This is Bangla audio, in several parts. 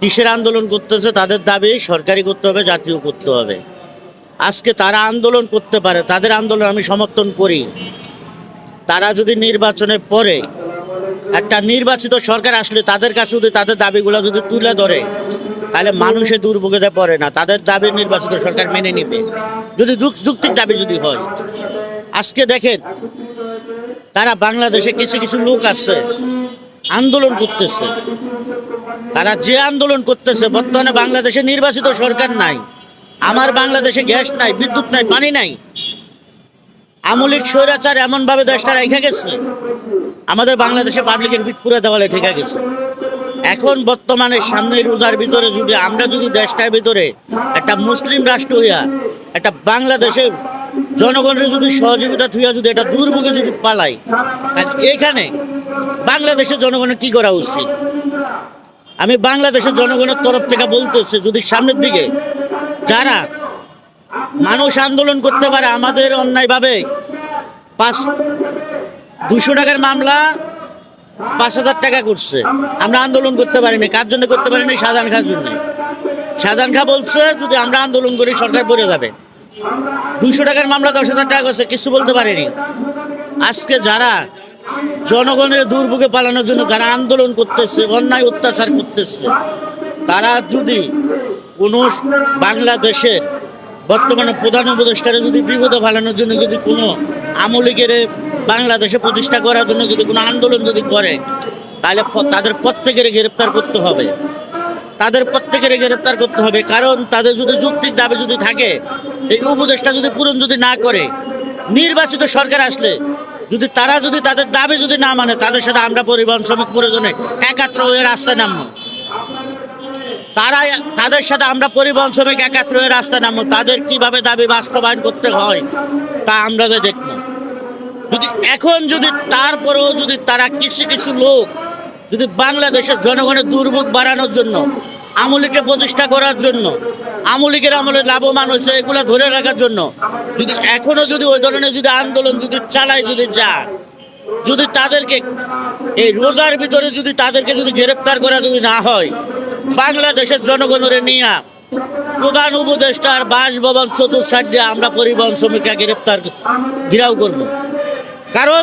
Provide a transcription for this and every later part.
কিসের আন্দোলন করতেছে? তাদের দাবি সরকারি করতে হবে জাতীয় করতে হবে। আজকে তারা আন্দোলন করতে পারে, তাদের আন্দোলন আমি সমর্থন করি। তারা যদি নির্বাচনের পরে একটা নির্বাচিত সরকার আসলে তাদের কাছে যদি তাদের দাবিগুলো যদি তুলে ধরে, তাহলে মানুষে দুর্ভোগে পড়ে না, তাদের দাবি নির্বাচিত সরকার মেনে নেবে। যদি যুক- যুক্তির দাবি যদি হয়। আজকে দেখেন, তারা বাংলাদেশে কিছু কিছু লোক আছে, আন্দোলন করতেছে। তারা যে আন্দোলন করতেছে, বর্তমানে বাংলাদেশে নির্বাচিত সরকার নাই। আমার বাংলাদেশে গ্যাস নাই, বিদ্যুৎ নাই, পানি নাই। আমলিক স্বৈরাচার এমন ভাবে দেশটা রেখে গেছে, আমাদের বাংলাদেশে পাবলিকের পিঠ পুরো দেওয়ালে ঠেকে গেছে। এখন বর্তমানে সামনের রোজার ভিতরে যদি, আমরা যদি দেশটার ভিতরে একটা মুসলিম রাষ্ট্র হইয়া, একটা বাংলাদেশের জনগণের যদি সহযোগিতা থুইয়া যদি এটা দুর্ভোগে যদি পালাই এখানে বাংলাদেশের জনগণের কি করা উচিত? আমি বাংলাদেশের জনগণের তরফ থেকে বলতেছি, যদি সামনের দিকে যারা মানুষ আন্দোলন করতে পারে আমাদের অন্যায়ভাবে, পাঁচ দুশো টাকার মামলা পাঁচ হাজার টাকা করছে। আমরা আন্দোলন করতে পারিনি। কার জন্য করতে পারিনি? শাহজাহান খার জন্য। শাহজাহান খা বলছে, যদি আমরা আন্দোলন করি, সরকার পড়ে যাবে। দুশো টাকার মামলা দশ হাজার টাকা করছে, কিছু বলতে পারেনি। আজকে যারা জনগণের দুর্ভোগে পালানোর জন্য যারা আন্দোলন করতেছে, অন্যায় অত্যাচার করতেছে, তারা যদি কোনো বাংলাদেশের বর্তমানে প্রধান উপদেষ্টারে যদি বিপদে ফালানোর জন্য যদি কোনো আমলিগের বাংলাদেশে প্রতিষ্ঠা করার জন্য যদি কোনো আন্দোলন যদি করে, তাহলে তাদের প্রত্যেকের গ্রেপ্তার করতে হবে। তাদের প্রত্যেকের গ্রেপ্তার করতে হবে। কারণ তাদের যদি যুক্তির দাবি যদি থাকে, এই উপদেশটা যদি পূরণ যদি না করে, নির্বাচিত সরকার আসলে যদি তারা যদি তাদের দাবি যদি না মানে তাদের সাথে আমরা পরিবহন শ্রমিক প্রয়োজনে একাত্র হয়ে রাস্তায় নামবো। তারা তাদের সাথে আমরা পরিবহন শ্রমিক একাত্র হয়ে রাস্তায় নামবো। তাদের কীভাবে দাবি বাস্তবায়ন করতে হয়, তা আমরা দেখব। যদি এখন যদি তারপরেও যদি তারা কিছু কিছু লোক যদি বাংলাদেশের জনগণের দুর্ভোগ বাড়ানোর জন্য, আমলিকে প্রতিষ্ঠা করার জন্য আমলিকের আমলে লাভবান হয়েছে, এগুলো ধরে রাখার জন্য। যদি এখনও যদি ওই ধরনের যদি আন্দোলন যদি চালায়, যদি যায়, যদি তাদেরকে এই রোজার ভিতরে যদি তাদেরকে যদি গ্রেপ্তার করা যদি না হয়, বাংলাদেশের জনগণের নিয়ে প্রধান উপদেষ্টার বাসভবন দিয়ে আমরা পরিবহন শ্রমিকরা গ্রেপ্তার, ঘিরাও করব। কারণ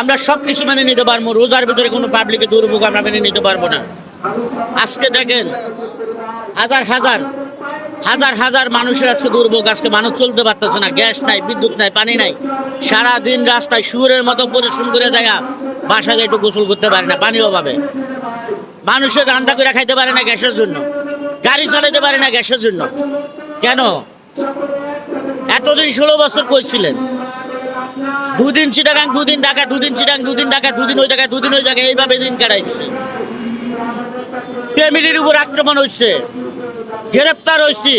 আমরা সব কিছু মেনে নিতে পারব, রোজার ভিতরে কোনো পাবলিকের দুর্ভোগ আমরা মেনে নিতে পারব না। আজকে দেখেন, হাজার হাজার হাজার হাজার মানুষের আজকে দুর্ভোগ, আজকে মানুষ চলতে পারতেছে না। গ্যাস নাই, বিদ্যুৎ নাই, পানি নাই। সারা দিন রাস্তায় সুরের মতো পরিশ্রম করে বাসায় একটু গোসল করতে পারে না, পানির অভাবে। মানুষের রান্না করে খাইতে পারে না গ্যাসের জন্য। গাড়ি চালাতে পারে না গ্যাসের জন্য। কেন? এতদিন ষোলো বছর কইছিলেন দুদিন চিটাগাং, দুদিন ঢাকা, দুদিন চিটাং দুদিন ঢাকা, দুদিন ওই জায়গায়, দুদিন ওই জায়গায়। এইভাবে দিন কাটাইছে। ফ্যামিলির উপর আক্রমণ হয়েছে গ্রেপ্তার হয়েছি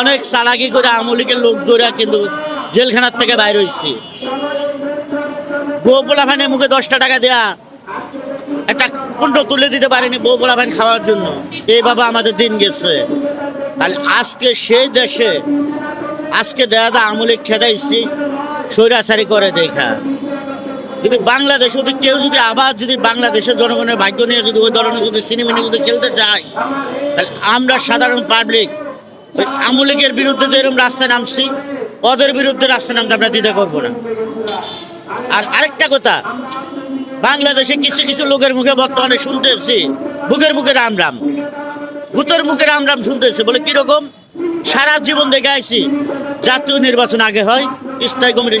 অনেক চালাকি করে আমলিকের লোক ধরে কিন্তু জেলখানার থেকে বাইর হয়েছি বউ পোলাফানে মুখে দশটা টাকা দেয়া, একটা কুণ্ড তুলে দিতে পারেনি বউ পোলাফান খাওয়ার জন্য। এই বাবা আমাদের দিন গেছে। তাহলে আজকে সেই দেশে, আজকে দেখা যায় আমলিক খেদাইছি, স্বৈরাচারি করে দেখা। যদি বাংলাদেশ, যদি কেউ যদি আবার যদি বাংলাদেশের জনগণের ভাগ্য নিয়ে যদি ওই ধরনের যদি সিনেমিনি যদি খেলতে চায়, তাহলে আমরা সাধারণ পাবলিক ওই আমলিকের বিরুদ্ধে যেরকম রাস্তায় নামছি, ওদের বিরুদ্ধে রাস্তায় নামতে আমরা দ্বিধা করব না। আর আরেকটা কথা, বাংলাদেশে কিছু কিছু লোকের মুখে বর্তমানে শুনতেছি, বুকের মুখে রাম রাম, ভূতের মুখে রাম রাম শুনতেছে, বলে কীরকম সারা জীবন দেখে আইছি, জাতীয় নির্বাচন আগে হয়, স্থায়ী কমিটি